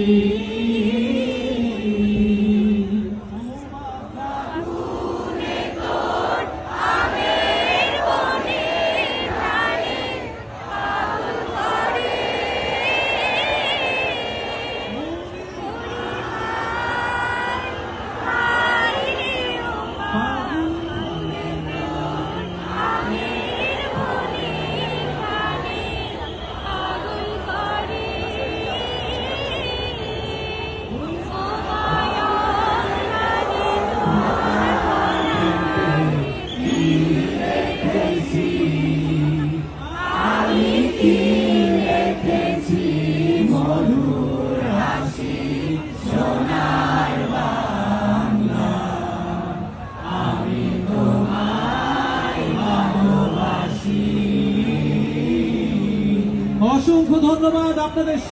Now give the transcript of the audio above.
You. অসংখ্য ধন্যবাদ আপনাদের